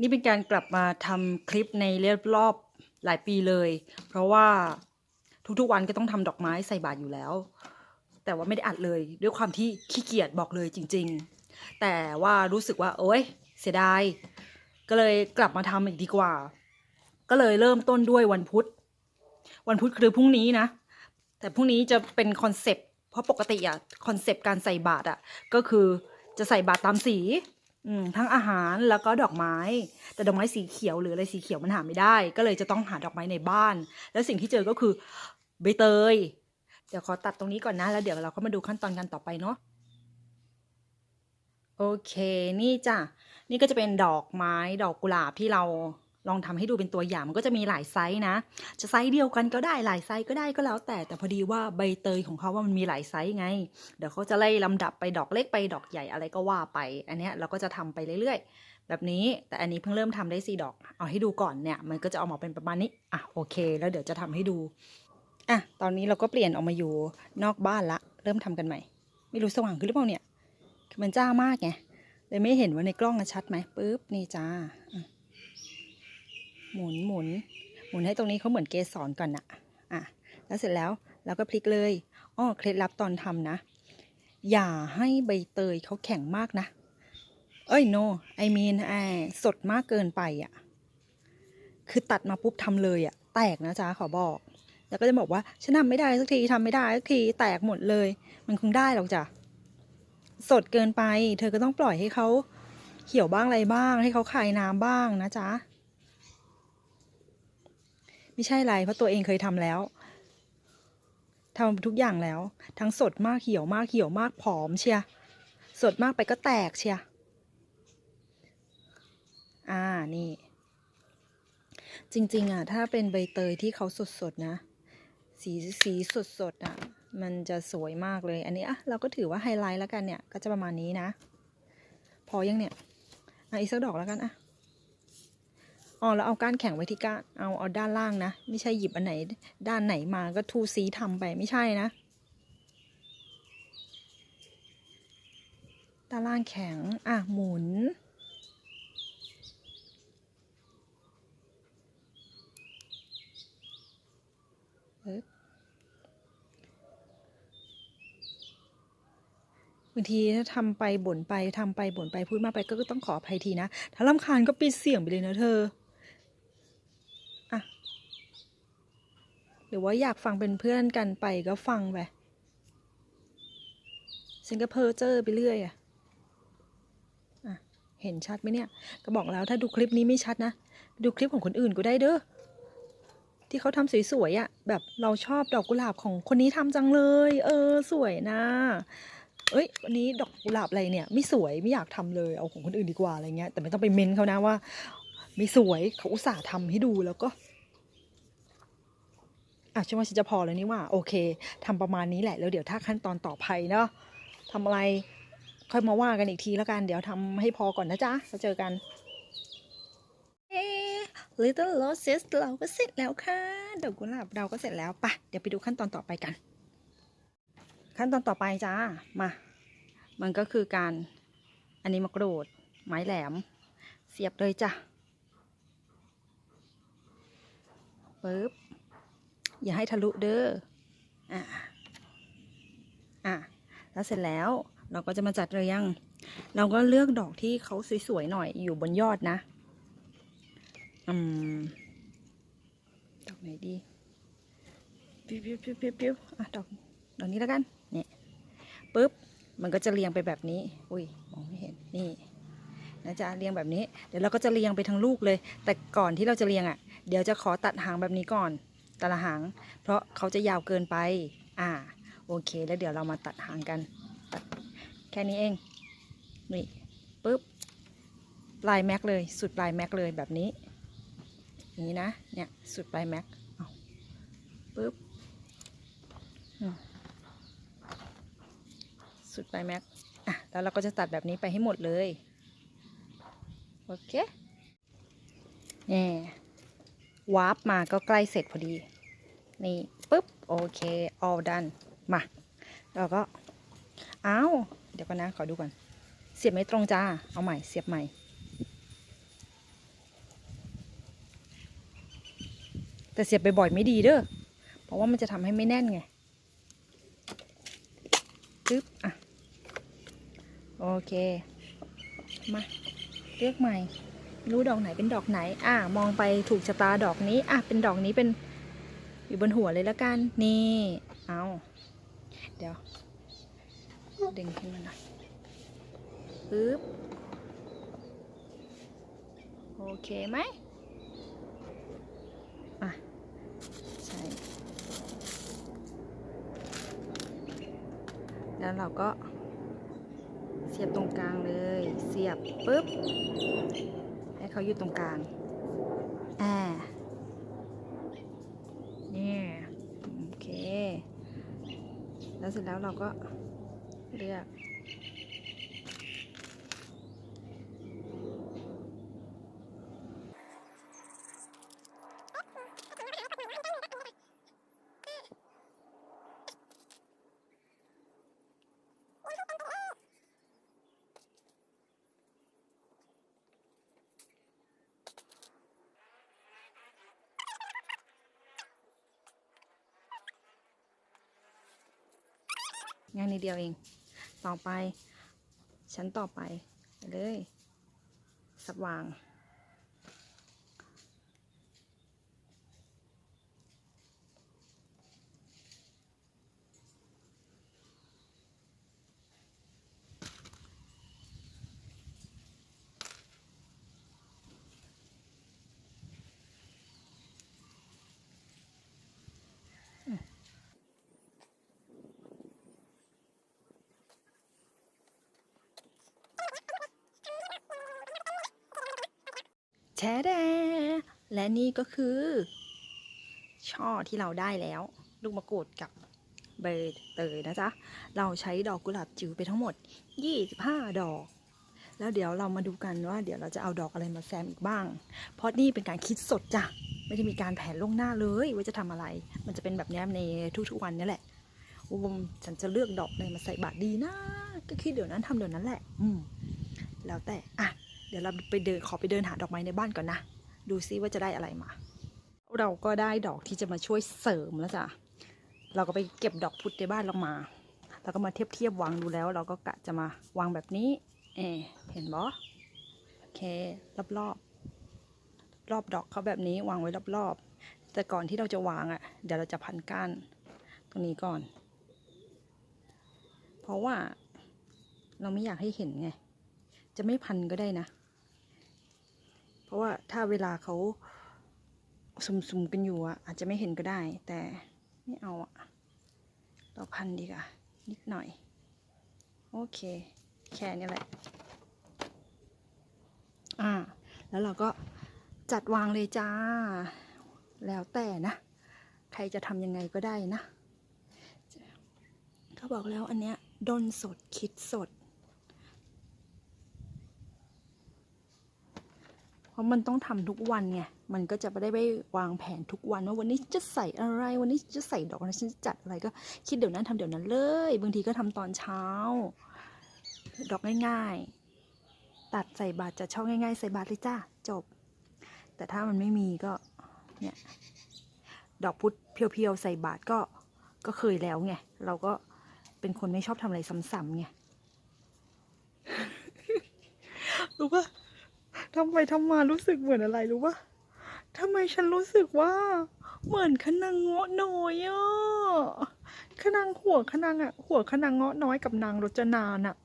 นี่เป็นการกลับมาทำคลิปในรอบรอบหลายปีเลย เพราะว่าทุกๆวันก็ต้องทำดอกไม้ใส่บาตรอยู่แล้ว แต่ว่าไม่ได้อัดเลยด้วยความที่ขี้เกียจบอกเลยจริง ๆ แต่ว่ารู้สึกว่า โอ๊ย เสียดาย ก็เลยกลับมาทำอีกดีกว่า ก็เลยเริ่มต้นด้วยวันพุธ วันพุธคือพรุ่งนี้นะ แต่พรุ่งนี้จะเป็นคอนเซปต์เพราะปกติอะคอนเซปต์การใส่บาตรอะก็คือจะใส่บาตรตามสี อืมทั้งอาหารแล้วก็ดอกไม้ แต่ดอกไม้สีเขียวหรืออะไรสีเขียวมันหาไม่ได้ ก็เลยจะต้องหาดอกไม้ในบ้าน แล้วสิ่งที่เจอก็คือใบเตย เดี๋ยวขอตัดตรงนี้ก่อนนะ แล้วเดี๋ยวเราก็มาดูขั้นตอนกันต่อไปเนาะโอเค นี่จ้ะ นี่ก็จะเป็นดอกไม้ดอกกุหลาบที่เรา ลองทำให้ดูเป็นตัวอย่างมันก็จะมีหลายไซส์นะ จะไซส์เดียวกันก็ได้หลายไซส์ก็ได้ก็แล้ว แต่แต่พอดีว่าใบเตยของเขาว่ามันมีหลายไซส์ไง เดี๋ยวเขาจะไล่ลำดับไปดอกเล็กไปดอกใหญ่อะไรก็ว่าไป อันเนี้ยเราก็จะทำไปเรื่อยๆ แบบนี้แต่อันนี้เพิ่งเริ่มทำได้สี่ดอก เอาให้ดูก่อนเนี่ย มันก็จะออกมาเป็นประมาณนี้อะโอเค แล้วเดี๋ยวจะทำให้ดูอะตอนนี้เราก็เปลี่ยนออกมาอยู่นอกบ้านละ เริ่มทำกันใหม่ ไม่รู้สว่างขึ้นหรือเปล่าเนี่ยมันจ้ามากไงเลยไม่เห็นว่าในกล้องชัดไหมปุ๊บนี่จ้า หมุนหมุนหมุนให้ตรงนี้เขาเหมือนเกสรก่อนนะอะแล้วเสร็จแล้วเราก็พลิกเลยอ้อเคล็ดลับตอนทำนะ อย่าให้ใบเตยเขาแข็งมากนะ เอ้ย no I mean ไอสดมากเกินไปอะคือตัดมาปุ๊บทำเลยอะแตกนะจ๊ะขอบอก แล้วก็จะบอกว่าฉันทำไม่ได้สักทีทำไม่ได้สักทีแตกหมดเลย มันคงได้หรอกจ้ะสดเกินไป เธอก็ต้องปล่อยให้เขาเขียวบ้างอะไรบ้าง ให้เขาคายน้ำบ้างนะจ๊ะ ไม่ใช่ไรเพราะตัวเองเคยทำแล้วทำทุกอย่างแล้ว ทั้งสดมากเหี่ยวมากเหี่ยวมากผอมเชียสดมากไปก็แตกเชียอ่านี่ จริง ๆ อะ ถ้าเป็นใบเตยที่เขาสดๆนะ สีสีสดๆอะ มันจะสวยมากเลย อันนี้อะเราก็ถือว่าไฮไลท์แล้วกันเนี่ย ก็จะประมาณนี้นะ พอยังเนี่ยอะอีกสักดอกแล้วกันอะ อ๋อแล้วเอาก้านแข็งไว้ที่ก้านเอาเอาด้านล่างนะ ไม่ใช่หยิบอันไหน ด้านไหนมาก็ทูสีทำไปไม่ใช่นะ ด้านล่างแข็ง อะ หมุนบบางทีถ้าทำไปบ่นไปทำไปบ่นไปพูดมากไปก็ต้องขออภัยทีนะ ถ้าลำคาญก็ปิดเสียงไปเลยนะเธออะห รือว่าอยากฟังเป็นเพื่อนกันไปก็ฟังไปฉันก็เพ้อเจ้อไปเรื่อยอะอะเห็นชัดไหมเนี่ย ก็บอกแล้วถ้าดูคลิปนี้ไม่ชัดนะ ดูคลิปของคนอื่นก็ได้เด้อ ที่เขาทำสวยๆอะ่ะแบบเราชอบดอกกุหลาบของคนนี้ทำจังเลย เออ สวยนะ เอ้ยวันนี้ดอกกุหลาบอะไรเนี่ย ไม่สวยไม่อยากทำเลย เอาของคนอื่นดีกว่าอะไรเงี้ย แต่ไม่ต้องไปเม้นเขานะว่า ไม่สวยเขาอุตส่าห์ทำให้ดูแล้วก็ อะฉันว่าฉันจะพอแล้วนี่ว่า โอเคทำประมาณนี้แหละ แล้วเดี๋ยวถ้าขั้นตอนต่อไปเนาะทำอะไรค่อยมาว่ากันอีกทีแล้วกัน เดี๋ยวทำให้พอก่อนนะจ๊ะแล้วเจอกัน Little Roses เราก็เสร็จแล้วค่ะดอกกุหลาบเราก็เสร็จแล้วไปะเดี๋ยวไปดูขั้นตอนต่อไปกัน ขั้นตอนต่อไปจ้ามา มันก็คือการอันนี้มะกรูดไม้แหลม เสียบเลยจ้ะปึ๊บ อย่าให้ทะลุเด้ออะอะแล้วเสร็จแล้วเราก็จะมาจัดเรียง เราก็เลือกดอกที่เขาสวยๆหน่อยอยู่บนยอดนะอืมดอกไหนดีปิ้วปิ้วปิ้วปิ้วปิ้วอะดอกดอกนี้แล้วกันเนี่ยปุ๊บมันก็จะเรียงไปแบบนี้ อุ้ยมองไม่เห็นนี่นะจ๊ะเรียงแบบนี้ เดี๋ยวเราก็จะเรียงไปทั้งลูกเลย แต่ก่อนที่เราจะเรียงอะ เดี๋ยวจะขอตัดหางแบบนี้ก่อน แต่ละหาง เพราะเขาจะยาวเกินไป อ่า โอเค แล้วเดี๋ยวเรามาตัดหางกัน ตัดแค่นี้เอง นี่ปุ๊บ ปลายแม็กเลย สุดปลายแม็กเลยแบบนี้ นี้นะ เนี่ย สุดปลายแม็กปุ๊บ สุดปลายแม็กอะ แล้วเราก็จะตัดแบบนี้ไปให้หมดเลย โอเค นี่วาร์ปมาก็ใกล้เสร็จพอดี นี่ปุ๊บโอเค all done มาแล้วก็เอาวเดี๋ยวก่อนนะ ขอดูก่อน เสียบไม่ตรงจ้า เอาใหม่ เสียบใหม่ แต่เสียบบ่อยๆไม่ดีเด้อ เพราะว่ามันจะทำให้ไม่แน่นไงปึ๊บ อะ โอเค มา เลือกใหม่ รู้ดอกไหนเป็นดอกไหน อะ มองไปถูกชะตาดอกนี้ อะ เป็นดอกนี้เป็น อยู่บนหัวเลยแล้วกัน นี่ เอาเดี๋ยว ดึงขึ้นมาหน่อยปึ๊บ โอเคไหมอะ ใช่ แล้วเราก็ เสียบตรงกลางเลย เสียบปุ๊บ ให้เขาอยู่ตรงกลาง อ่าเนี่ยโอเค แล้วเสร็จแล้วเราก็เลือก ง่ายนิดเดียวเอง ต่อไป ชั้นต่อไปไปเลย สับวาง แชแดและนี่ก็คือ ช่อที่เราได้แล้ว ลูกมะกรูดกับใบเตยนะจ๊ะ เราใช้ดอกกุหลาบจิ๋วไปทั้งหมด 25 ดอก แล้วเดี๋ยวเรามาดูกันว่า เดี๋ยวเราจะเอาดอกอะไรมาแซมอีกบ้าง เพราะนี่เป็นการคิดสดจ้ะ ไม่ได้มีการแผนล่วงหน้าเลยว่าจะทำอะไร มันจะเป็นแบบนี้ในทุกๆวันนี่แหละอุมฉันจะเลือกดอกอะไรมาใส่บาตรดีนะ ก็คิดเดี๋ยวนั้นทำเดี๋ยวนั้นแหละ อืม แล้วแต่ อะ ดี๋ยวเราไปเดินขอไปเดินหาดอกไม้ในบ้านก่อนนะ ดูซิว่าจะได้อะไรมา เราก็ได้ดอกที่จะมาช่วยเสริมแล้วจ้ะ เราก็ไปเก็บดอกพุธในบ้านเรามา แล้วก็มาเทียบเทียบวางดูแล้ว เราก็กะจะมาวางแบบนี้ เอเห็นบอโอเค รอบรอบรอบดอกเขาแบบนี้วางไว้รอบรอบๆแต่ก่อนที่เราจะวางอะ่ะ เดี๋ยวเราจะพันก้านตรงนี้ก่อน เพราะว่าเราไม่อยากให้เห็นไง จะไม่พันก็ได้นะ ราะว่าถ้าเวลาเขาซุ่มๆกันอยู่อะอาจจะไม่เห็นก็ได้ แต่ไม่เอาอะเราพันดีกว่านิดหน่อย โอเค แค่นี้แหละ อ่า แล้วเราก็จัดวางเลยจ้า แล้วแต่นะ ใครจะทำยังไงก็ได้นะเขาบอกแล้วอันเนี้ยดนสดคิดสด เพราะมันต้องทำทุกวันไง มันก็จะไม่ได้ไปวางแผนทุกวันว่าวันนี้จะใส่อะไร วันนี้จะใส่ดอกอะไรฉันจะจัดอะไรก็คิดเดี๋ยวนั้นทำเดี๋ยวนั้นเลย บางทีก็ทำตอนเช้า ดอกง่าย ๆ ตัดใส่บาตรจะช่องง่าย ๆ ใส่บาตรเลยจ้าจบ แต่ถ้ามันไม่มีก็เนี่ยดอกพุธเพียวๆใส่บาตรก็ก็เคยแล้วไง เราก็เป็นคนไม่ชอบทำอะไรซ้ำๆไง รู้ปะ ทำไปทำมารู้สึกเหมือนอะไรรู้ปะทำไมฉันรู้สึกว่า เหมือนขนังเงาะน้อยอะขนังหัวขนังอะ หัวขนังเงาะน้อยกับนางรจนาน่ะ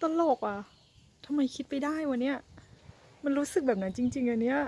ตลกอะทำไมคิดไปได้วะเนี่ย มันรู้สึกแบบนั้นจริง ๆอันเนี้ย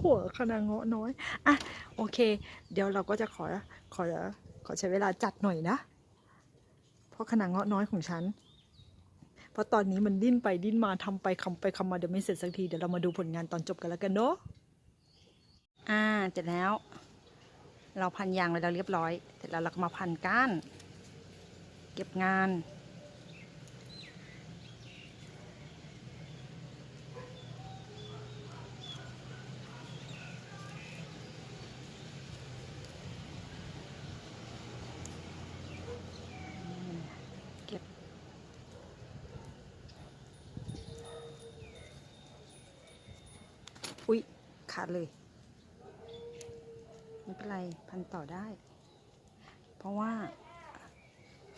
หัวขนาดเงาะน้อย อะ โอเค เดี๋ยวเราก็จะขอ ขอ ขอใช้เวลาจัดหน่อยนะ เพราะขนาดเงาะน้อยของฉัน เพราะตอนนี้มันดิ้นไปดิ้นมาทำไปคำไปคำมาเดี๋ยวไม่เสร็จสักทีเดี๋ยวเรามาดูผลงานตอนจบกันแล้วกันเนาะอ่าเสร็จแล้ว เราพันยางไว้แล้วเรียบร้อย เสร็จแล้วเราก็มาพันก้าน เก็บงาน ขาดเลย ไม่เป็นไร พันต่อได้ เพราะว่า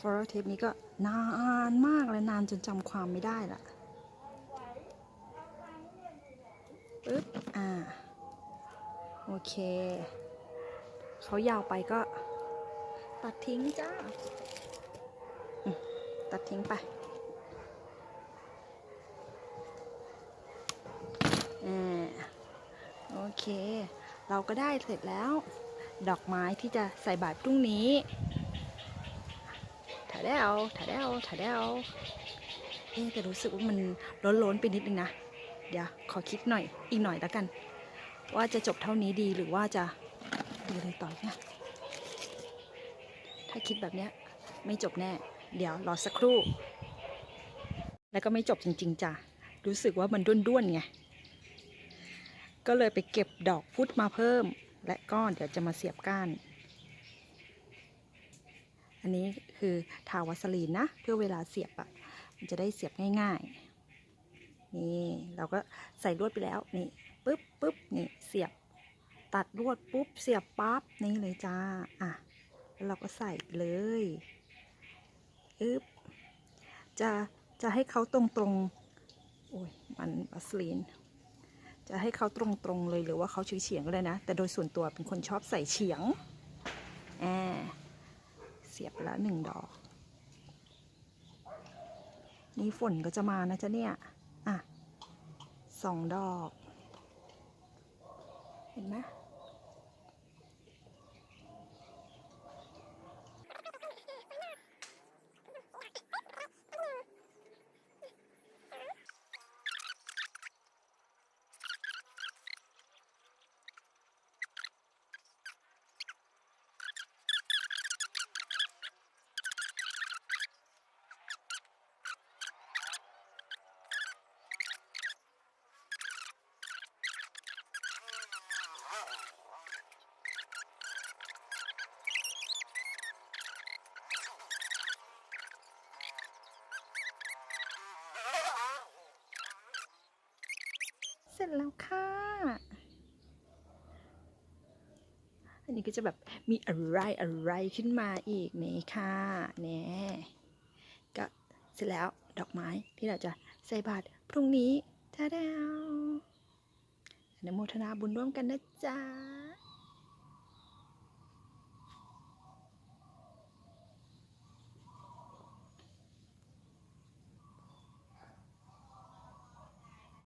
ฟอร์เทปนี้ก็นานมากเลยนานจนจำความไม่ได้ละปึ๊บ อ่า โอเค เขายาวไปก็ ตัดทิ้งจ้า ตัดทิ้งไปอ่าโอ เคเราก็ได้เสร็จแล้ว ดอกไม้ที่จะใส่บาตรพรุ่งนี้ถ่ายได้เอาถ่ายได้เอาถ่ายได้เอาเอ๊ะแต่รู้สึกว่ามันล้นๆไปนิดนึงนะ เดี๋ยวขอคิดหน่อย อีกหน่อยแล้วกัน ว่าจะจบเท่านี้ดีหรือว่าจะดีเลยต่อเนี่ย ถ้าคิดแบบเนี้ยไม่จบแน่ เดี๋ยวรอสักครู่ แล้วก็ไม่จบจริง ๆจ้ะ รู้สึกว่ามันด้วนๆไง ก็เลยไปเก็บดอกพุธมาเพิ่ม และก็เดี๋ยวจะมาเสียบก้าน อันนี้คือทาวัสลีนนะ เพื่อเวลาเสียบอะ่ะ มันจะได้เสียบง่ายๆ นี่เราก็ใส่ลวดไปแล้ว นี่ปุ๊บปุ๊บนี่เสียบ ตัดลวดปุ๊บเสียบปั๊บนี่เลยจ้า อะแล้วเราก็ใส่เลยอึ๊บจะจะให้เขาตรงๆ โอ้ยมันวัสลีน จะให้เขาตรงๆเลยหรือว่าเขาเฉียงๆก็ได้นะ แต่โดยส่วนตัวเป็นคนชอบใส่เฉียงแอบเสียบแล้วหนึ่งดอก นี่ฝนก็จะมานะจ๊ะเนี่ย อะสองดอก เห็นไหม สร็จแล้วค่ะ อันนี้ก็จะแบบมีอะไรอะไรขึ้นมาอีกนี่ค่ะเนี่ยก็เสร็จแล้วดอกไม้ที่เราจะใส่บาตรพรุ่งนี้ท่าดาวอนุโมทนาบุญร่วมกันนะจ๊ะ